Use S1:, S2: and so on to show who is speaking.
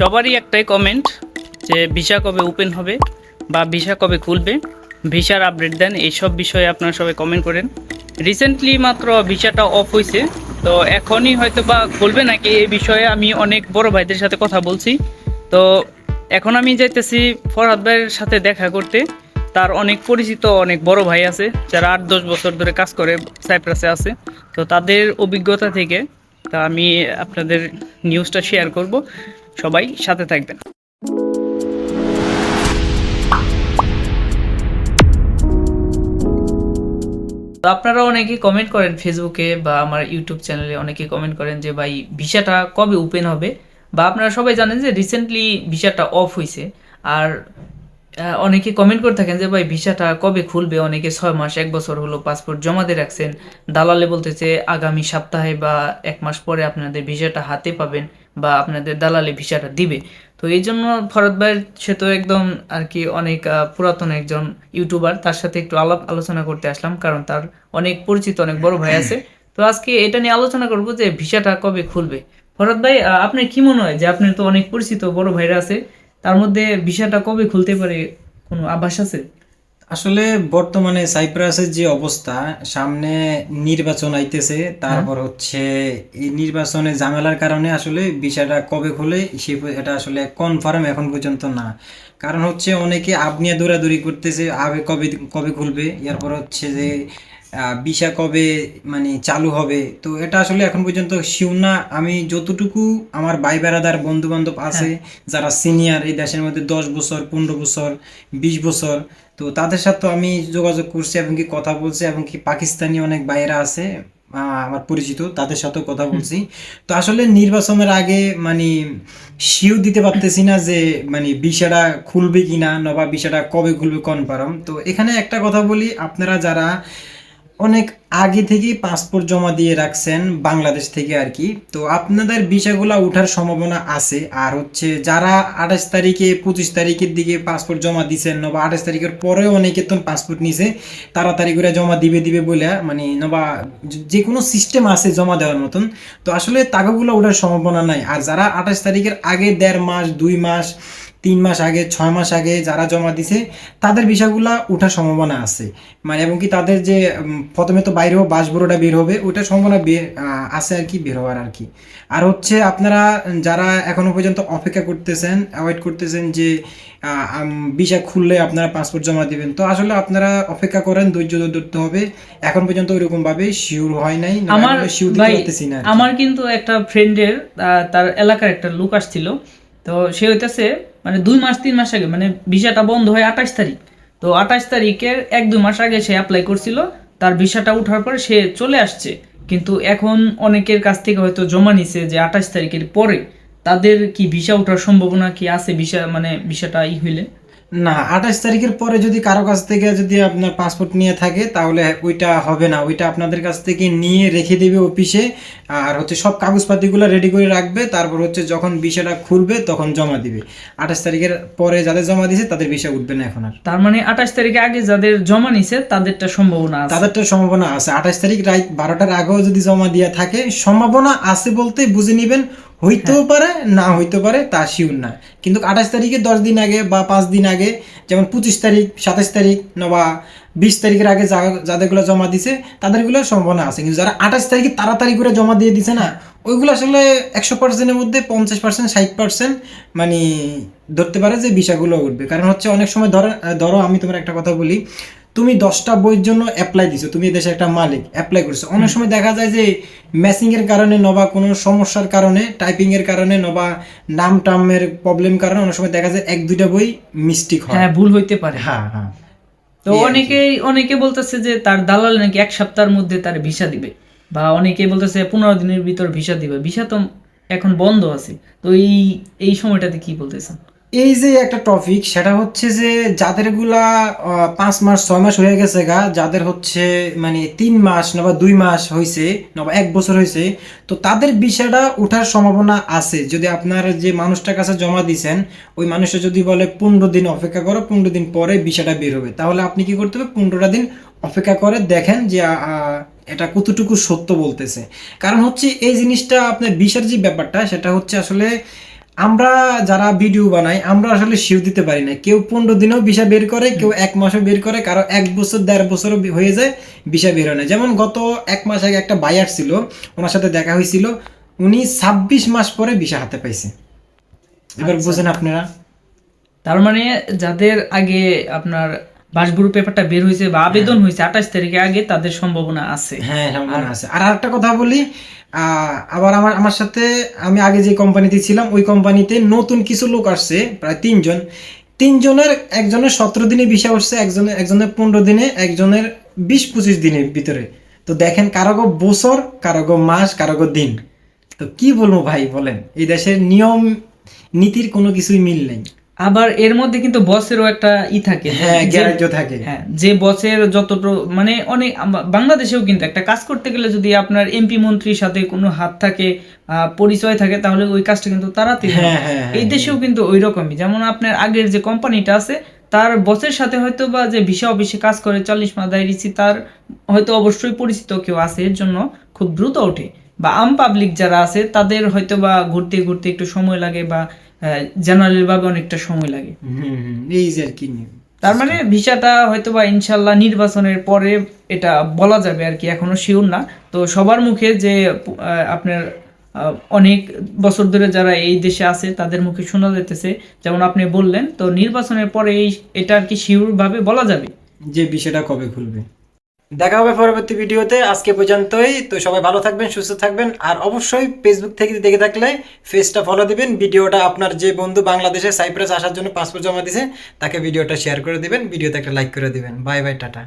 S1: সবারই একটাই কমেন্ট যে ভিসা কবে ওপেন হবে বা ভিসা কবে খুলবে, ভিসার আপডেট দেন, এইসব বিষয়ে আপনারা সবাই কমেন্ট করেন। রিসেন্টলি মাত্র ভিসাটা অফ হয়েছে তো এখনই হয়তো বা খুলবে নাকি এই বিষয়ে আমি অনেক বড় ভাইদের সাথে কথা বলছি। তো এখন আমি যাইতেছি ফরহাদ ভাইয়ের সাথে দেখা করতে। তার অনেক পরিচিত অনেক বড় ভাই আছে, যারা আট দশ বছর ধরে কাজ করে, সাইপ্রাসে আছে। তো তাদের অভিজ্ঞতা থেকে তা আমি আপনাদের নিউজটা শেয়ার করব। সবাই সাথে থাকবেন। আপনারা অনেকে কমেন্ট করেন ফেসবুকে বা আমার ইউটিউব চ্যানেলে অনেকে কমেন্ট করেন যে, ভাই, ভিসাটা কবে ওপেন হবে? বা আপনারা সবাই জানেন যে রিসেন্টলি ভিসাটা অফ হয়েছে আর অনেকে কমেন্ট করে থাকেন যে, ভাই, ভিসাটা কবে খুলবে? অনেকে ছয় মাস, এক বছর হলো পাসপোর্ট জমা দিয়ে রাখছেন। দালালে বলতেছে, আগামী সপ্তাহে বা এক মাস পরে আপনাদের ভিসাটা হাতে পাবেন। বা আপনাদের দালালে ভিসাটা দিবে। তো এই জন্য ফরদ ভাইয়ের সে তো একদম আর কি অনেক পুরাতন একজন ইউটিউবার তার সাথে একটু আলাপ আলোচনা করতে আসলাম কারণ তার অনেক পরিচিত অনেক বড় ভাই আছে। তো আজকে এটা নিয়ে আলোচনা করব যে ভিসাটা কবে খুলবে। ফরদ ভাই আপনার কি মনে হয় যে আপনার তো অনেক পরিচিত বড় ভাইরা আছে তার মধ্যে ভিসাটা কবে খুলতে পারে কোনো আভাস আছে?
S2: আসলে বর্তমানে সাইপ্রাসের যে অবস্থা সামনে নির্বাচন আইতেছে তারপর হচ্ছে এই নির্বাচনে ঝামেলার কারণে আসলে বিষয়টা কবে খোলে সে এটা আসলে কনফার্ম এখন পর্যন্ত না। কারণ হচ্ছে অনেকে আপনি দৌড়াদৌড়ি করতেছে আগে কবে কবে খুলবে এরপর হচ্ছে যে ভিসা কবে মানে চালু হবে? তো এটা আসলে এখন পর্যন্ত শিউ না। আমি যতটুকু আমার ভাই বেড়াদার বন্ধু বান্ধব আছে যারা সিনিয়র এই দেশের মধ্যে দশ বছর পনেরো বছর বিশ বছর তো তাদের সাথে আমি যোগাযোগ করছি এবং কি কথা বলছি এবং কি পাকিস্তানি অনেক বাইরা আছে আহ, আমার পরিচিত তাদের সাথেও কথা বলছি। তো আসলে নির্বাচনের আগে মানে শিও দিতে পারতেছি না যে মানে বিষয়টা খুলবে কিনা নবা বিষয়টা কবে খুলবে কনফার্ম তো এখানে একটা কথা বলি আপনারা যারা অনেক আগে থেকেই পাসপোর্ট জমা দিয়ে রাখছেন বাংলাদেশ থেকে আর কি। তো আপনাদের বিষয়গুলো ওঠার সম্ভাবনা আছে। আর হচ্ছে যারা আঠাশ তারিখে, পঁচিশ তারিখের দিকে পাসপোর্ট জমা দিছেন নবা আঠাশ তারিখের পরেও অনেকে তো পাসপোর্ট নিছে, তাড়াতাড়ি করে জমা দিবে দিবে বলে মানে নবা যে কোনো সিস্টেম আছে জমা দেওয়ার মতন। তো আসলে টাকাগুলো ওঠার সম্ভাবনা নাই। আর যারা আঠাশ তারিখের আগে দেড় মাস, দুই মাস তিন মাস আগে ছয় মাস আগে যারা জমা দিছে তাদের বিষয়গুলা ওঠার সম্ভাবনা আছে। মানে এবং কি তাদের যে প্রথমে তো বাইরেও বাসবুড়োটা বের হবে ওটার সম্ভাবনা আছে আর কি বের হওয়ার আর কি। আর হচ্ছে আপনারা যারা এখনও পর্যন্ত অপেক্ষা করতেছেন অ্যাভয়েড করতেছেন যে ভিসা খুললে আপনারা পাসপোর্ট জমা দিবেন তো আসলে আপনারা অপেক্ষা করেন ধৈর্য ধরতে হবে। এখন পর্যন্ত ওইরকম ভাবে শিওর হয় নাই
S1: আমার
S2: শিওর দিতে পারতেছি না
S1: আমার কিন্তু একটা ফ্রেন্ডের তার এলাকার একটা লোক আসছিল। তো সে হইতেছে মানে দুই মাস, তিন মাস আগে মানে ভিসাটা বন্ধ হয় আঠাশ তারিখ। তো আঠাশ তারিখের এক, দুই মাস আগে সে অ্যাপ্লাই করছিল, তার ভিসাটা উঠার পর সে চলে আসছে। কিন্তু এখন অনেকের কাছ থেকে হয়তো জমা নিছে যে আঠাশ তারিখের পরে। তাদের কি ভিসা ওঠার সম্ভাবনা কি আছে? ভিসা মানে ভিসাটা ই হইলে?
S2: না আঠাশ তারিখের পরে যদি কারও কাছ থেকে যদি আপনার পাসপোর্ট নিয়ে থাকে তাহলে ওইটা হবে না। ওইটা আপনাদের কাছ থেকে নিয়ে রেখে দেবে অফিসে আর হচ্ছে সব কাগজপাতিগুলো রেডি করে রাখবে। তারপর হচ্ছে যখন বিষয়টা খুলবে তখন জমা দিবে। আঠাশ তারিখের পরে যাদের জমা দিয়েছে তাদের বিষয় উঠবে না এখন আর।
S1: তার মানে আঠাশ তারিখে আগে যাদের জমা নিছে তাদেরটা সম্ভাবনা আছে?
S2: তাদেরটা সম্ভাবনা আছে। আঠাশ তারিখ রাত বারোটার আগেও যদি জমা দিয়ে থাকে সম্ভাবনা আছে বলতে বুঝে নিবেন হইতেও পারে না হইতে পারে তা শিউর না। কিন্তু আঠাশ তারিখে দশ দিন আগে বা পাঁচ দিন আগে যেমন পঁচিশ তারিখ সাতাশ তারিখ বা বিশ তারিখের আগে যা- যাদেরগুলো জমা দিছে তাদেরগুলো সম্ভাবনা আছে। কিন্তু যারা আঠাশ তারিখে তাড়াতাড়ি করে জমা দিয়ে দিছে না ওইগুলো আসলে একশো পার্সেন্টের মধ্যে পঞ্চাশ পার্সেন্ট ষাট পার্সেন্ট মানে ধরতে পারে যে বিষয়গুলো উঠবে। কারণ হচ্ছে অনেক সময় ধরো ধরো আমি তোমার একটা কথা বলি তুমি দশটা বইয়ের জন্য অ্যাপ্লাই দিছো তুমি দেশে একটা মালিক অ্যাপ্লাই করছ। অনেক সময় দেখা যায় যে ম্যাচিং এর কারণে নবা কোনো সমস্যার কারণে টাইপিং এর কারণে নবা নাম টামের প্রবলেম কারণে অনেক সময় দেখা যায় এক দুইটা বই মিস্টেক হয়।
S1: হ্যাঁ ভুল হইতে পারে।
S2: হ্যাঁ হ্যাঁ।
S1: তো অনেকেই অনেকে বলতেছে যে তার দালাল নাকি এক সপ্তাহের মধ্যে তার ভিসা দিবে। বা অনেকে বলতেছে পনেরো দিনের ভিতর ভিসা দিবে। ভিসা তো এখন বন্ধ আছে। তো এই এই সময়টাতে কি বলতেছেন?
S2: এই যে একটা টপিক সেটা হচ্ছে যে যাদেরগুলা পাঁচ মাস, ছয় মাস হয়ে গেছে গা, যাদের হচ্ছে মানে তিন মাস নবা দুই মাস হয়েছে নবা এক বছর হয়েছে তো তাদের বিষয়টা ওঠার সম্ভাবনা আছে। যদি আপনার যে মানুষটার কাছে জমা দিছেন, ওই মানুষটা যদি বলে পনেরো দিন অপেক্ষা করো, পনেরো দিন পরে বিষয়টা বের হবে। তাহলে আপনি কি করতে হবে? পনেরোটা দিন অপেক্ষা করে দেখেন যে এটা কতটুকু সত্য বলতেছে। কারণ হচ্ছে এই জিনিসটা আপনার বিষের যে ব্যাপারটা, সেটা হচ্ছে আসলে আমরা যারা ভিডিও বানাই আমরা আসলে শিও দিতে পারি না। কেউ পনেরো দিনেও ভিসা বের করে কেউ এক মাসও বের করে কারও এক বছর দেড় বছরও হয়ে যায় ভিসা বের হয় না। যেমন গত এক মাস আগে একটা বায়ার ছিল ওনার সাথে দেখা হয়েছিল উনি ছাব্বিশ মাস পরে ভিসা হাতে পাইছে। এবার বুঝেন আপনারা।
S1: তার মানে যাদের আগে আপনার বাসগুরু পেপারটা বের হয়েছে বা আবেদন হয়েছে আঠাশ তারিখে আগে তাদের সম্ভাবনা আছে।
S2: হ্যাঁ সম্ভাবনা আছে। আর আরেকটা কথা বলি আহ, আবার আমার আমার সাথে আমি আগে যে কোম্পানিতে ছিলাম ওই কোম্পানিতে নতুন কিছু লোক আসছে প্রায় তিনজন। তিনজনের একজনের সতেরো দিনে ভিসা উঠছে একজনের একজনের পনেরো দিনে একজনের বিশ পঁচিশ দিনের ভিতরে। তো দেখেন কারোগো বছর কারোগো মাস কারোগো দিন। তো কি বলব ভাই বলেন? এই দেশের নিয়ম নীতির কোনো কিছুই মিল নেই।
S1: আবার এর মধ্যে কিন্তু বসেরও একটা ই থাকে।
S2: হ্যাঁ গ্যারান্টিও থাকে।
S1: হ্যাঁ যে বসের যতটুকু মানে অনেক বাংলাদেশেও কিন্তু একটা কাজ করতে গেলে যদি আপনার এমপি মন্ত্রীর সাথে কোনো হাত থাকে পরিচয় থাকে তাহলে ওই কাজটা কিন্তু তাড়াতাড়ি হয়।
S2: হ্যাঁ
S1: এই দেশেও কিন্তু ওই রকমই যেমন আপনার আগের যে কোম্পানিটা আছে তার বসের সাথে হয়তো বা যে ভিসা অফিসে কাজ করে চল্লিশ মাস দায় তার হয়তো অবশ্যই পরিচিত কেউ আছে এর জন্য খুব দ্রুত ওঠে। বা আম পাবলিক যারা আছে তাদের হয়তো বা ঘুরতে ঘুরতে একটু সময় লাগে বা জেনারেল ভাবে অনেকটা সময় লাগে।
S2: এই যে আর কি
S1: তার মানে ভিসাটা হয়তো বা ইনশাল্লাহ নির্বাচনের পরে এটা বলা যাবে আর কি এখনও শিওর না। তো সবার মুখে যে আপনার অনেক বছর ধরে যারা এই দেশে আছে তাদের মুখে শোনা যেতেছে যেমন আপনি বললেন তো নির্বাচনের পরে এই এটা আর কি শিওর ভাবে বলা যাবে?
S2: যে বিষয়টা কবে খুলবে? দেখা হবে পরবর্তী ভিডিওতে। আজকে পর্যন্তই। তো সবাই ভালো থাকবেন, সুস্থ থাকবেন। আর অবশ্যই ফেসবুক থেকে দেখে থাকলে ফেসটা ফলো দিবেন। ভিডিওটা আপনার যে বন্ধু বাংলাদেশে সাইপ্রাস আসার জন্য পাসপোর্ট জমা দিছে, তাকে ভিডিওটা শেয়ার করে দিবেন। ভিডিওতে একটা লাইক করে দিবেন। Bye bye tata.